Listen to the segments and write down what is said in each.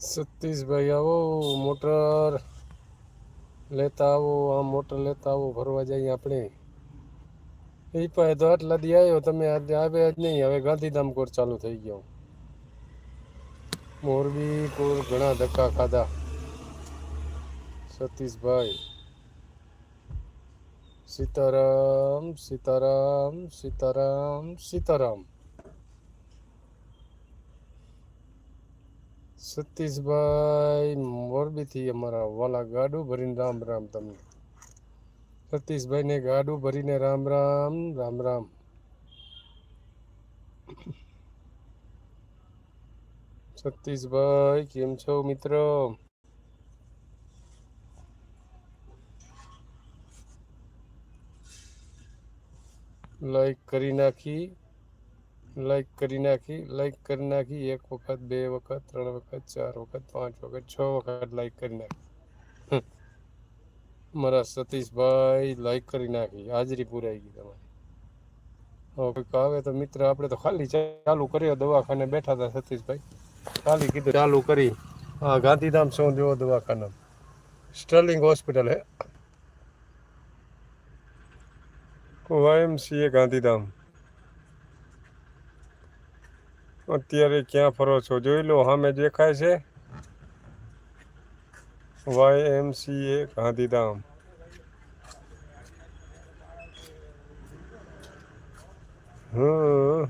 સતીશભાઈ આવો, મોટર લેતા આવો, આ મોટર લેતા આવો ફરવા જઈએ આપણે. એ પાસે તો આટલા દી આવ્યો, તમે આજે આવ્યા જ નહીં, હવે ગાંધીધામ કોર ચાલુ થઈ ગયો. મોરબી કોર ઘણા ધક્કા ખાધા. સતીશભાઈ. સીતારામ સીતારામ સીતારામ સીતારામ. સતીશભાઈ મોરબીથી અમારા વાલા ગાડું ભરીને રામ રામ તમને. સતીશભાઈને ગાડું ભરીને રામ રામ રામ રામ. સતીશભાઈ, કેમ છો મિત્ર? લાઈક કરી નાખી. લાઈક કરી નાખી લાઈક કરી નાખી, એક વખત, બે વખત, ત્રણ વખત, ચાર વખત, પાંચ વખત, છ વખત લાઈક કરી નાખી. મારા સતીશભાઈ લાઈક કરી નાખી. હાજરી પૂરાઈ ગઈ તમારી. હવે આવે તો મિત્ર, આપણે તો ખાલી ચાલુ કર્યો દવાખાને બેઠા હતા સતીશભાઈ. ખાલી કીધું, ચાલુ કરી. હા ગાંધીધામ શું જેવો દવાખાના? સ્ટર્લિંગ હોસ્પિટલ હે? વાયમસીએ ગાંધીધામ. અત્યારે ક્યાં ફરો છો? જોઈ લો સામે દેખાય છે. Y MCA Gandhidham. હમ.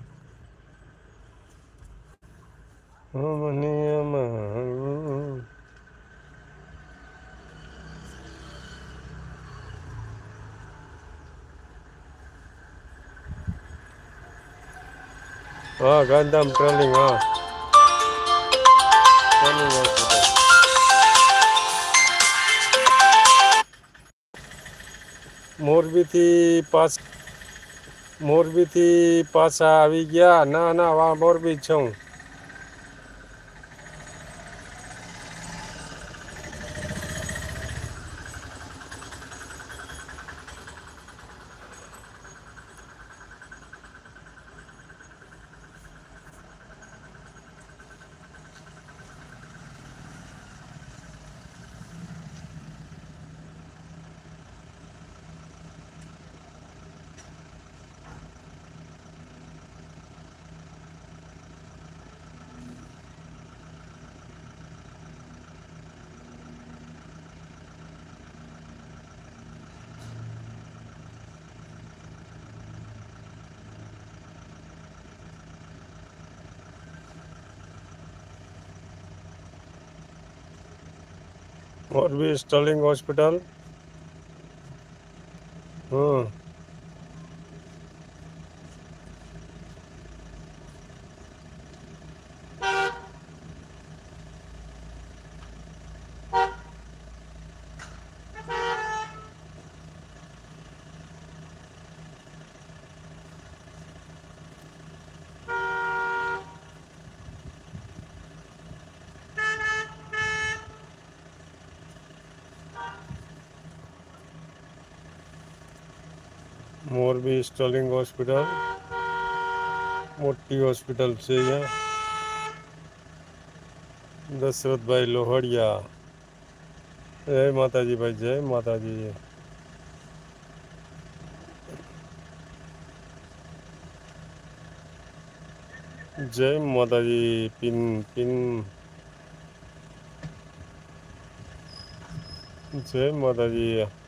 હમ હા, ગાંધીધામ ટ્રેનિંગ, હા. ટ્રેનિંગ હોસ્પિટલ મોરબીથી પાછા મોરબીથી પાછા આવી ગયા. ના ના, વા મોરબી છું. મોરબી સ્ટર્લિંગ હોસ્પિટલ હમ. મોરબી સ્ટર્લિંગ હોસ્પિટલ મોટી હોસ્પિટલ છે અહીંયા દશરથભાઈ લોહડિયા જય માતાજી ભાઈ જય માતાજી જય માતાજી પિન પિન જય માતાજી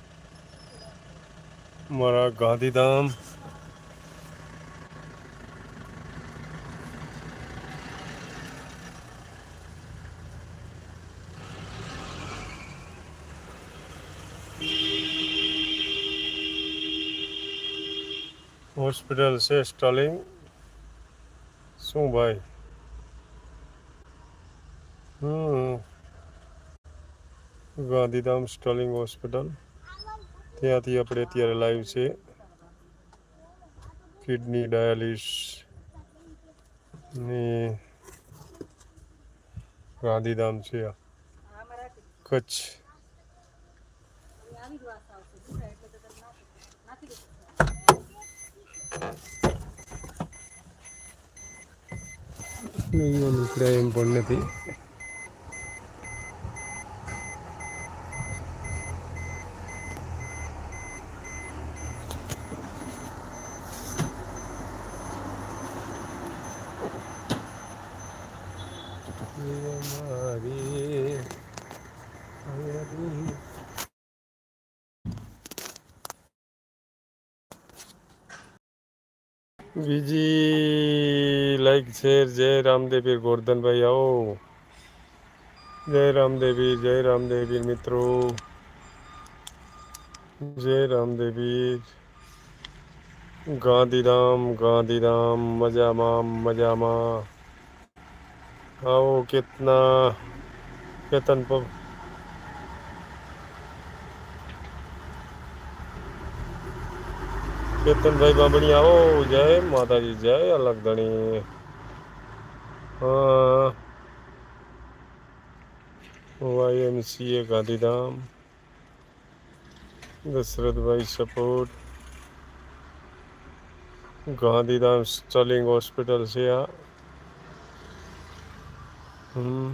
મારા ગાંધીધામ. હોસ્પિટલ છે સ્ટાલિંગ શું ભાઈ? હમ. Gandhidham Sterling hospital. ત્યાંથી આપણે અત્યારે લાઈવ છે. કિડની ડાયાલિસ ને ગાંધીધામ છે કચ્છ. નહીં નીકળ્યા એમ પણ નથી બીજી લાઈક શેર જય રામદેવીર ગોરધનભાઈ આવો જય રામદેવીર જય રામદેવીર મિત્રો. જય રામદેવીર. ગાંધીધામ ગાંધીધામ, મજામાં મજામાં. આવો કેતના, કેતન કેતનભાઈ બાબણી આવો. જય માતાજી, જય અલગ ધણી YMCA Gandhidham. Dashrathbhai support. Gandhidham Sterling hospital છે આ. હમ.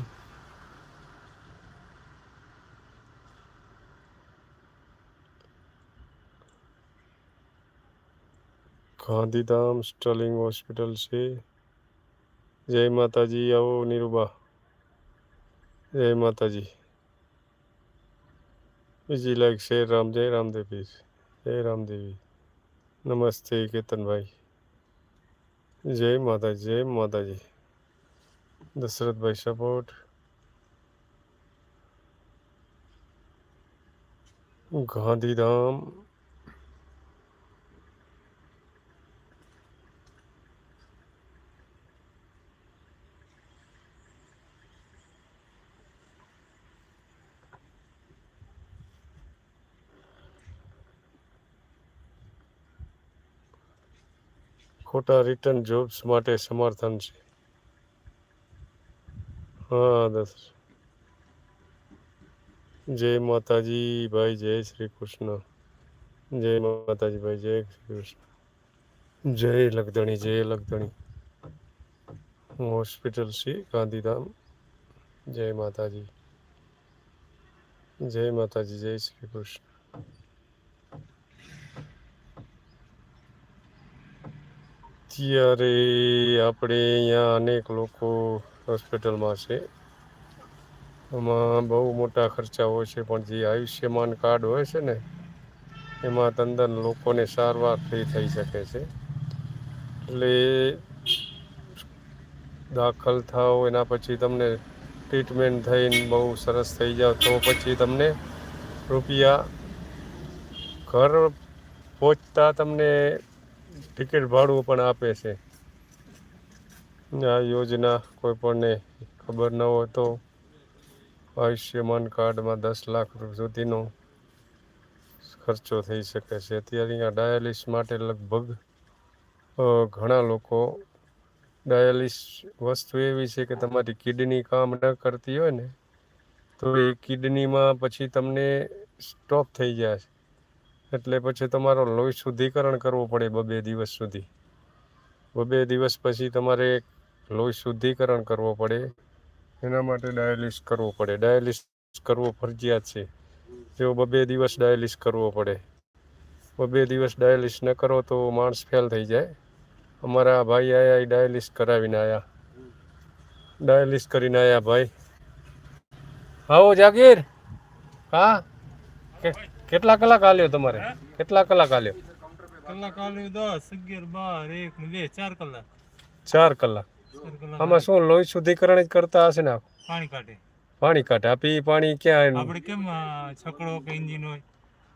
ગાંધીધામ સ્ટર્લિંગ હોસ્પિટલ છે. જય માતાજી, આવો નિરૂબા. જય માતાજી. બીજી લાઈક, શેર, રામ, જય રામદેવી જય રામદેવી. નમસ્તે કેતનભાઈ. જય માતાજી જય માતાજી. દશરથભાઈ સપોર્ટ ગાંધીધામ. ખોટા રિટર્ન જોબ્સ માટે સમર્થન છે. હા, દસ જય માતાજી, ભાઈ, જય શ્રી કૃષ્ણ. જય માતાજી, ભાઈ, જય શ્રી કૃષ્ણ. જય લગધણી જય લગધણી હોસ્પિટલ છે, ગાંધીધામ. જય માતાજી. જય માતાજી, જય શ્રી કૃષ્ણ. ત્યારે આપણે અહીંયા અનેક લોકો હોસ્પિટલમાં છે. એમાં બહુ મોટા ખર્ચા હોય છે, પણ જે આયુષ્યમાન કાર્ડ હોય છે ને, એમાં તંદન લોકોને સારવાર ફ્રી થઈ શકે છે. એટલે દાખલ થાવ એના પછી તમને ટ્રીટમેન્ટ થઈને બહુ સરસ થઈ જાવ તો પછી તમને રૂપિયા ઘર પહોંચતા તમને ટિકિટ ભાડું પણ આપે છે. આ યોજના કોઈપણને ખબર ન હોય તો આયુષ્યમાન કાર્ડમાં દસ લાખ સુધીનો ખર્ચો થઈ શકે છે. અત્યારે અહીંયા ડાયાલિસ માટે લગભગ ઘણા લોકો ડાયાલિસ વસ્તુ એવી છે કે તમારી કિડની કામ ન કરતી હોય ને, તો એ કિડનીમાં પછી તમને સ્ટોપ થઈ જાય છે. એટલે પછી તમારો લોહી શુદ્ધિકરણ કરવું પડે બબે દિવસ સુધી. બબે દિવસ પછી તમારે લોહી શુદ્ધિકરણ કરવો પડે. એના માટે ડાયાલિસ કરવું પડે. ડાયાલિસ કરવો ફરજિયાત છે. તેઓ બબે દિવસ ડાયાલિસ કરવો પડે. બબે દિવસ ડાયાલિસ ન કરો તો માણસ ફેલ થઈ જાય. અમારા ભાઈ આયા એ ડાયાલિસ કરાવીને આવ્યા ડાયાલિસ કરીને આવ્યા ભાઈ. આવો જાગીર. હા? કે- કેટલા કલાક હાલ્યો તમારે? કેટલા કલાક હાલ્યો કલાક આલ્યું દસ અગિયાર બાર એક બે ચાર કલાક. ચાર કલાક. આમાં શું લોહી શુદ્ધિકરણ જ કરતા હશે ને? પાણી કાઢે. પાણી કાઢે. આપી પાણી ક્યાં આપણે કેમ છકડો કે એન્જિન હોય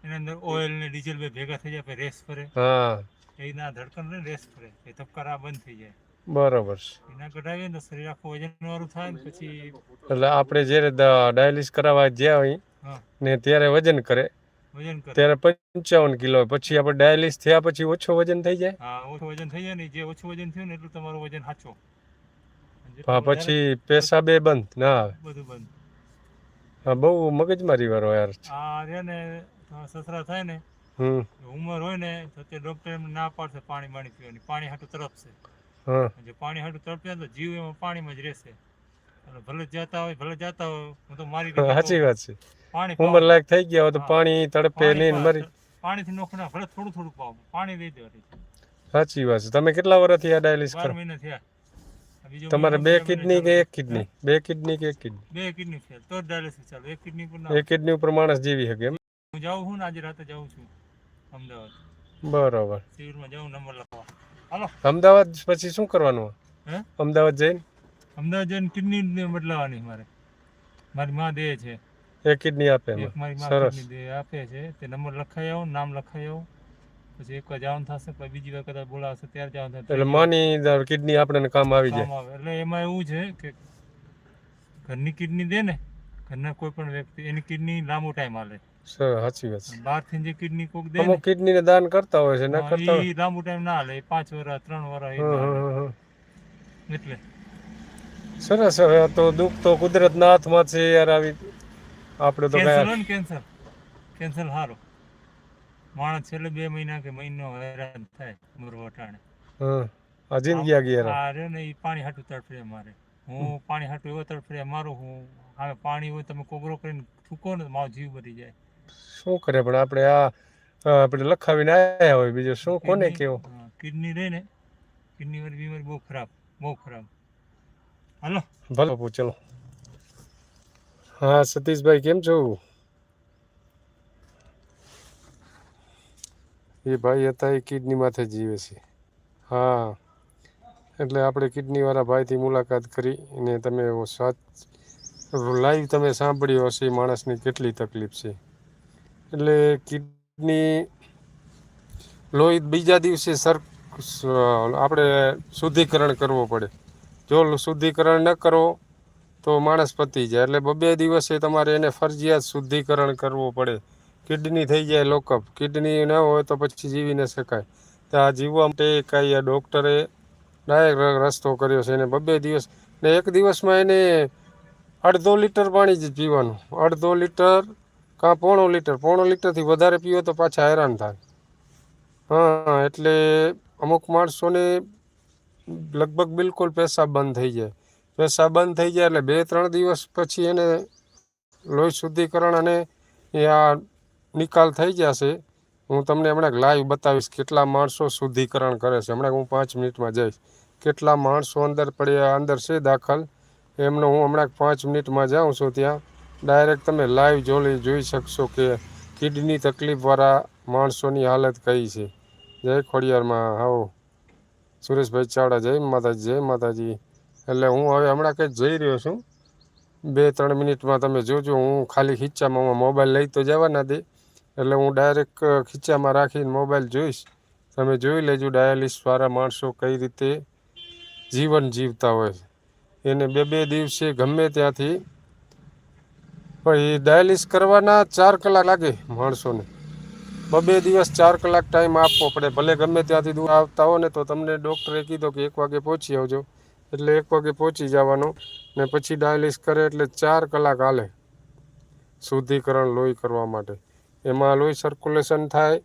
એના અંદર ઓઇલ ને ડીઝલ બે ભેગા થઈ જાય રેસ ફરે. હા. એ ના ધડકન ને રેસ ફરે. એ ધબકારા બંધ થઈ જાય. બરોબર એના કઢાવીએ ને શરીર આખું વજન વાળું થાય ને પછી એટલે આપણે જ્યારે ડાયાલિસ કરાવવા જ્યાં હોય ને ત્યારે વજન કરે ત્યારે પંચાવન કિલો પછી આપણે ડાયાલિસ થયા પછી ઓછો વજન થઈ જાય? હા ઓછું વજન થઈ જાય ને જે ઓછું વજન થયું ને એટલું તમારું વજન સાચો હા પછી પેશાબે બંધ ના આવે. બધું બંધ. હા બહુ મગજમારી વાળો યાર. રે ને સસરા થાય ને હમ. ઉંમર હોય ને તો તે ડોક્ટર ના પાડશે પાણી પાણી પીવાની. પાણી હાટું તરફશે હા. જો પાણી હાટું તરફે તો જીવ એમાં પાણીમાં જ રહેશે. ભલે જાતા હોય ભલે જાતા હોય હું તો મારી સાચી વાત છે. ઉંમર લાયક થઈ ગયા હોય તો પાણી તડપે નહીં. મરી. પાણીથી નોખું ના ભલે થોડું થોડું પાવ પાણી દઈ દેવાથી સાચી વાત છે. તમે કેટલા વર્ષથી આ ડાયાલિસિસ કરો? મહિના થયા. તમારે બે બે કિડની કે એક કિડની? બે કિડની કે એક કિડની? બે કિડની છે તો ડાયાલિસિસ ચાલુ. એક કિડની પર એક કિડની ઉપર માણસ જીવી શકે એમ? હું જાઉં છું ને આજે રાતે જાઉં છું અમદાવાદ. બરાબર. શિબિરમાં જાઉં નંબર લખવા. હાલો. અમદાવાદ પછી શું કરવાનું? હે? અમદાવાદ જઈને? અમદાવાદ જઈને કિડની બદલાવાની મારે. મારી માં દે છે. એ કિડની આપે એક મારી સરસ. આપે છે. તે નંબર લખાઈ આવો નામ લખાઈ આવો. પછી એક વાર જવાનું થશે પછી બીજી વાર કદાચ બોલાવશે ત્યારે જવાનું થશે એટલે માની કિડની આપણે કામ આવી જાય. એટલે એમાં એવું છે કે ઘરની કિડની દે ને ઘરના કોઈ પણ વ્યક્તિ એની કિડની લાંબો ટાઈમ હાલે. સર સાચી વાત છે. બહારથી જે કિડની કોક દે અમુક કિડની ને દાન કરતા હોય છે ના કરતા હોય. લાંબો ટાઈમ ના હાલે. પાંચ વર્ષ ત્રણ વર્ષ. એટલે. સરસ હવે આ તો દુઃખ તો કુદરતના હાથમાં છે યાર આવી. આપણે તો કેન્સલ કેન્સર કેન્સર સારું માણસ છેલ્લે બે મહિના કે મહિનો હેરાન થાય મરવા ટાણે હં આ જિંદગી આ ગયા આ ને ઈ પાણી હાટું તડફડે મારે. હું પાણી હાટું એવો તડફડે મારું હું. હવે પાણી હોય તમે કોગરો કરીને થૂકો ને મારો જીવ બધી જાય. શું કરે પણ આપણે આ આપણે લખાવીને આયા હોય બીજો શું કોને કેવો? કિડની રહે ને. કિડની વાળી બીમારી બહુ ખરાબ બહુ ખરાબ. હાલો. ભલે ચલો. હા, સતીશભાઈ, કેમ છો? એ ભાઈ હતા એ કિડની માથે જીવે છે. હા, એટલે આપણે કિડની વાળા ભાઈથી મુલાકાત કરી અને તમે લાઈવ તમે સાંભળ્યો હશે માણસની કેટલી તકલીફ છે. એટલે કિડની લોહી બીજા દિવસે સર આપણે શુદ્ધિકરણ કરવો પડે. જો શુદ્ધિકરણ ન કરો તો માણસ પતી જાય. એટલે બબે દિવસે તમારે એને ફરજિયાત શુદ્ધિકરણ કરવું પડે. કિડની થઈ જાય લોકઅપ. કિડની ન હોય તો પછી જીવી ન શકાય. તો આ જીવવા માટે કાંઈ આ ડૉક્ટરે ડાયરેક્ટ રસ્તો કર્યો છે. એને બબે દિવસ, ને એક દિવસમાં એને અડધો લીટર પાણી જ પીવાનું. અડધો લીટર કાં પોણો લીટર. પોણો લીટરથી વધારે પીવો તો પાછા હેરાન થાય. હા, એટલે અમુક માણસોને લગભગ બિલકુલ પેશાબ બંધ થઈ જાય. પેશાબ બંધ થઈ જાય એટલે બે ત્રણ દિવસ પછી એને લોહી શુદ્ધિકરણ અને એ આ નિકાલ થઈ જશે. હું તમને હમણાં લાઈવ બતાવીશ કેટલા માણસો શુદ્ધિકરણ કરે છે. હમણાં હું પાંચ મિનિટમાં જઈશ. કેટલા માણસો અંદર પડ્યા, અંદર છે દાખલ? એમનો હું હમણાં પાંચ મિનિટમાં જાઉં છું ત્યાં. ડાયરેક્ટ તમે લાઈવ જોઈ જોઈ શકશો કે કિડની તકલીફવાળા માણસોની હાલત કઈ છે. જય ખોડિયારમાં. આવો. સુરેશભાઈ ચાવડા, જય માતાજી જય માતાજી. એટલે હું હવે હમણાં કંઈ જઈ રહ્યો છું. બે, ત્રણ મિનિટમાં તમે જોજો. હું ખાલી ખીચામાં મોબાઈલ લઈ તો જવા ના દે. એટલે હું ડાયરેક્ટ ખીચામાં રાખીને મોબાઈલ જોઈશ. તમે જોઈ લેજો ડાયાલિસવાળા માણસો કઈ રીતે જીવન જીવતા હોય એને બે બે દિવસે ગમે ત્યાંથી. પણ એ ડાયાલિસ કરવાના ચાર કલાક લાગે માણસોને. બે દિવસ ચાર કલાક ટાઈમ આપવો પડે. ભલે ગમે ત્યાંથી દૂર આવતા હો ને તો તમને ડૉક્ટરે કીધો કે એક વાગે પહોંચી આવજો. એટલે એક વાગે પહોંચી જવાનું ને પછી ડાયાલિસ કરે એટલે ચાર કલાક હાલે શુદ્ધિકરણ લોહી કરવા માટે. એમાં લોહી સર્ક્યુલેશન થાય,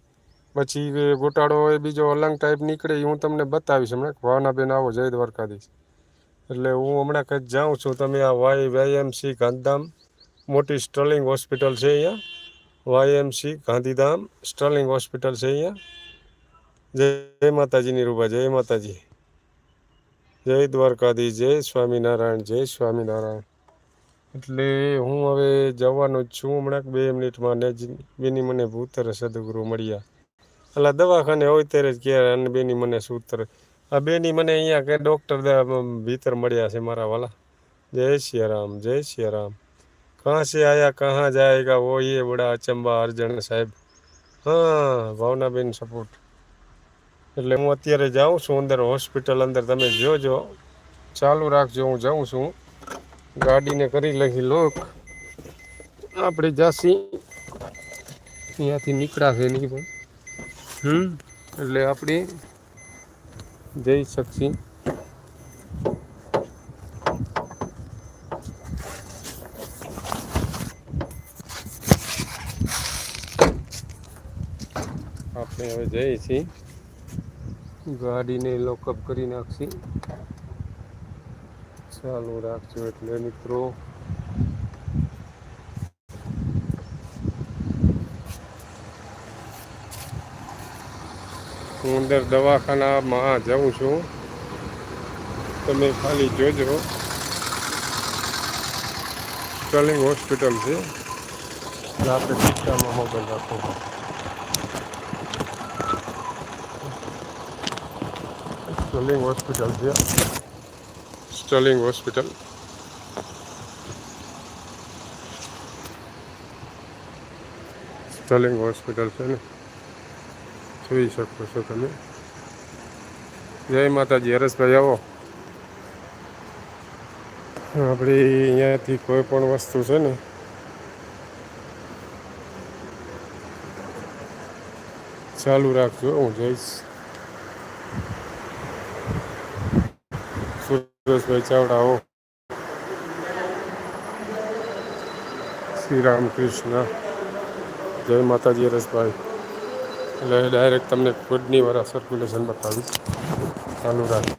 પછી ગોટાળો હોય, બીજો અલંગ ટાઈપ નીકળે એ હું તમને બતાવીશ હમણાં. ભાવનાબેન આવો, જય દ્વારકાધીશ. એટલે હું હમણાં કંઈક જાઉં છું, તમે આ વાય વાયએમસી ગાંધીધામ, મોટી સ્ટર્લિંગ હોસ્પિટલ છે અહીંયા. વાયએમસી ગાંધીધામ સ્ટર્લિંગ હોસ્પિટલ છે અહીંયા. જય માતાજીની રૂપા જય માતાજી. જય દ્વારકાધી જય સ્વામિનારાયણ જય સ્વામિનારાયણ. એટલે હું હવે જવાનો જ છું. હમણાં બે મિનિટમાં ને બેની મને ભૂતર સદગુરુ મળ્યા. એટલે દવાખાને હોય ત્યારે જ ક્યારે અને બેની મને સૂતર. આ બેની મને અહીંયા કે ડૉક્ટર ભીતર મળ્યા છે મારા વાલા. જય શ્રી રામ, જય શ્રી રામ. કહાં સે આયા કહાં જાયગા વો એ બડા અચંબા અર્જણ સાહેબ. હા, ભાવનાબેન સપોર્ટ એટલે હું અત્યારે જાઉં છું અંદર હોસ્પિટલ અંદર. તમે જોજો. ચાલુ રાખજો, હું જાઉં છું. ગાડીને કરી લખી, લોક, આપણે જાસી. અહીંયાથી નીકળાશે નહીં પણ. હમ? એટલે આપણે જઈ શકશી. આપણે હવે જઈએ છીએ. ગાડીને લોકઅપ કરી નાખશી. ચાલુ રાખજો એટલે મિત્રો. હું અંદર દવાખાનામાં જાઉં છું. તમે ખાલી જોજો. સ્ટર્લિંગ હોસ્પિટલ છે. આપણે ખિસ્સામાં મોબાઈલ રાખવો સ્ટર્લિંગ હોસ્પિટલ છે સ્ટર્લિંગ હોસ્પિટલ સ્ટર્લિંગ હોસ્પિટલ છે ને જોઈ શકો છો તમે જય માતાજી હરેશભાઈ આવો. આપણે અહીંયાથી કોઈ પણ વસ્તુ છે ને, ચાલુ રાખજો, હું જઈશ. સુરેશભાઈ ચાવડા આવો શ્રી રામકૃષ્ણ. જય માતાજી હરેશભાઈ એટલે ડાયરેક્ટ તમને ખુદની વાળા સર્ક્યુલેશન બતાવીશ. ચાલુ રાખ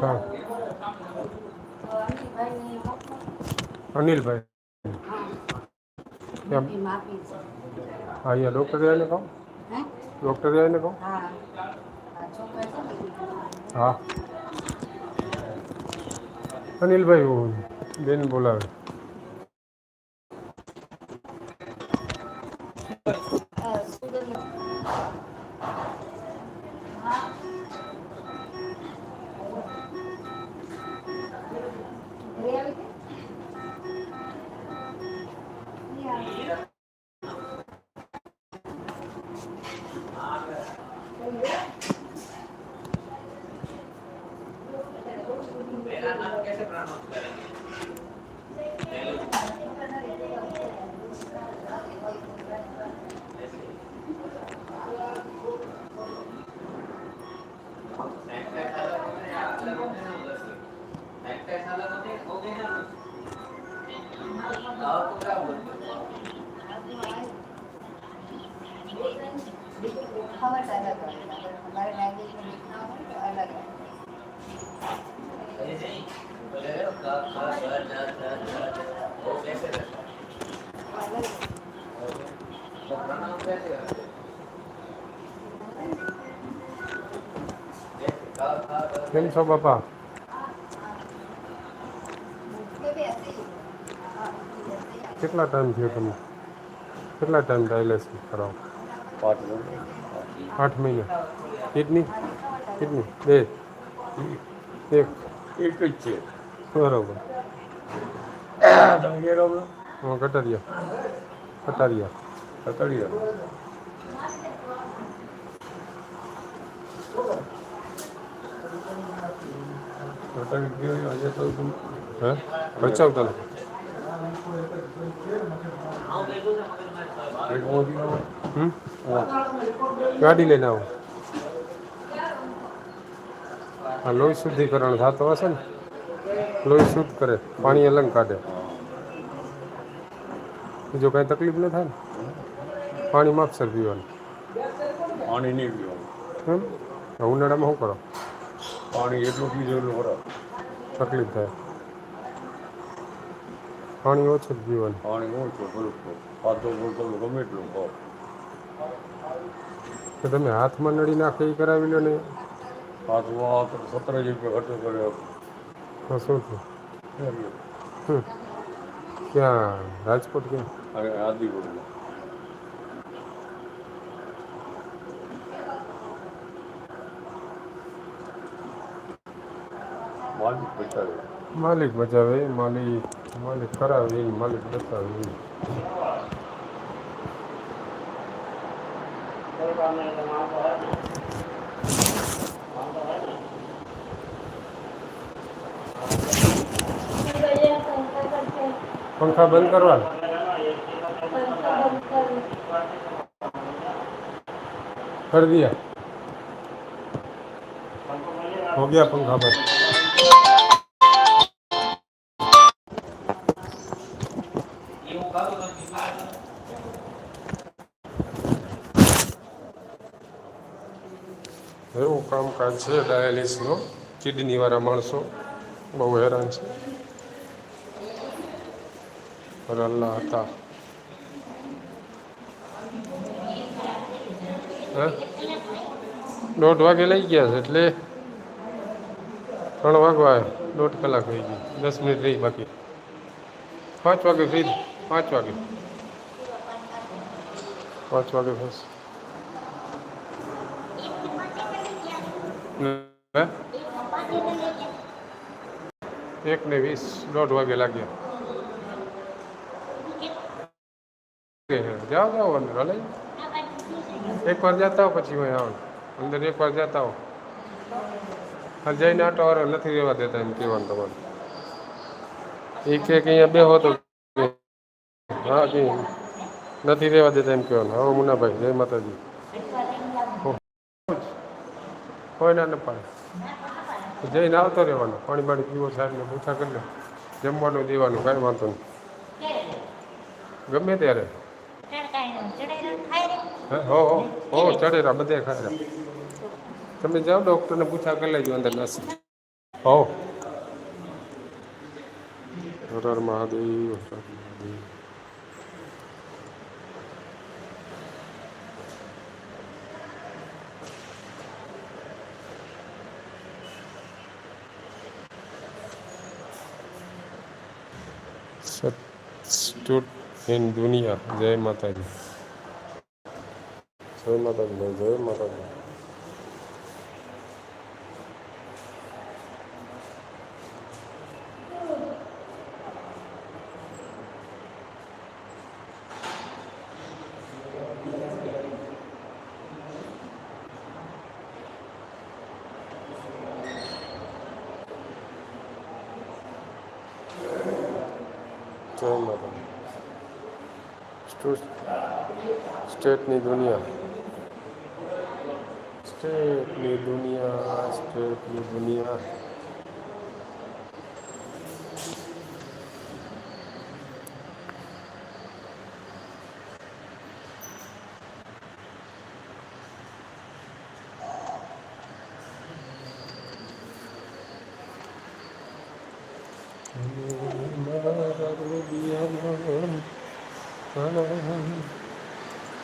ચાલ અનિલભાઈ. હા. અહીંયા ડૉક્ટરે આવીને કહો. ડૉક્ટરે આવીને કહો. હા. અનિલભાઈ બેન બોલાવે. કેમ છો બાપા? કેટલા ટાઈમ થયો તમે કેટલા ટાઈમ ડાયાલિસિસ કરાવો? આઠ મહિના કિડની? કિડની? બે. એક. એક જ છે. બરોબર. કટારિયા કટારિયા કટારિયા ભચાઉ આવો ગાડી લઈને આવો. આ લોહી શુદ્ધિકરણ થતો હશે ને લોહી શુદ્ધ કરે પાણી અલગ કાઢે. બીજો કાંઈ તકલીફ ન થાય ને? પાણી માપસર પીવાનું. પાણી નહીં પીવાનું. ઉનાળામાં શું કરો? પાણી એટલું પીધેલું ખરા તકલીફ થાય. પાણી ઓછું જ પીવાનું. પાણી ઓછું ભલું પાતો બોલતો ગમે એટલું ખાવ તો તમે હાથમાં નળી નાખે એ કરાવી લો ને. પાછું આ સત્તર જ રૂપિયા ખર્ચો કર્યો હા શું થયું. ક્યાં? રાજકોટ ક્યાં? આદિપુરમાં. માલિક બચાવે માલિક બચાવે માલિક માલિક કરાવે એ માલિક બચાવે એ. પંખા બંધ કરવા कर दिया हो गया पंखा बंद છે ડાયાલિસનો કિડનીવાળા માણસો બહુ હેરાન છે. રલ્લા હતા. દોઢ વાગે લઈ ગયા છે એટલે ત્રણ વાગવા. દોઢ કલાક થઈ ગઈ દસ મિનિટ રહી બાકી. પાંચ વાગે ફ્રી. પાંચ વાગે. પાંચ વાગે થશે હે? એક ને વીસ, દોઢ વાગે લાગ્યા જાઓ જાઓ અંદર એક વાર જતા હો પછી હું આવો. અંદર એક વાર જતા હો હા જઈને આટો વાળો નથી રહેવા દેતા એમ કહેવાનું તમારે. એ કે અહીંયા બે હો તો હા નથી રહેવા દેતા એમ કહેવાનું. હા મુનાભાઈ, જય માતાજી. કોઈ ના પાડે જઈને આવતો રહેવાનો પાણી પાણી પીવો સાહેબને પૂછા કરી લે જમવાનું દેવાનું કાંઈ વાંધો નહીં ગમે ત્યારે હો હો હો ચડેરા બધે ખાયરા તમે જાઓ ડૉક્ટરને પૂછા કરી લેજો અંદર નસ હો હર મહાદેવ હર મહાદેવ સત ઇન દુનિયા જય માતાજી જય માતાજી ભાઈ જય માતાજી જય માતાજી સ્ટેટની દુનિયા. સ્ટેટની દુનિયા સ્ટેટની દુનિયા.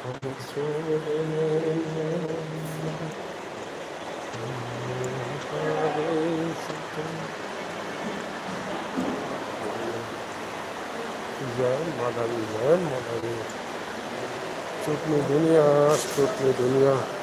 જય માતાજી જય માતાજી ચૂંટણી દુનિયા ચૂંટણી દુનિયા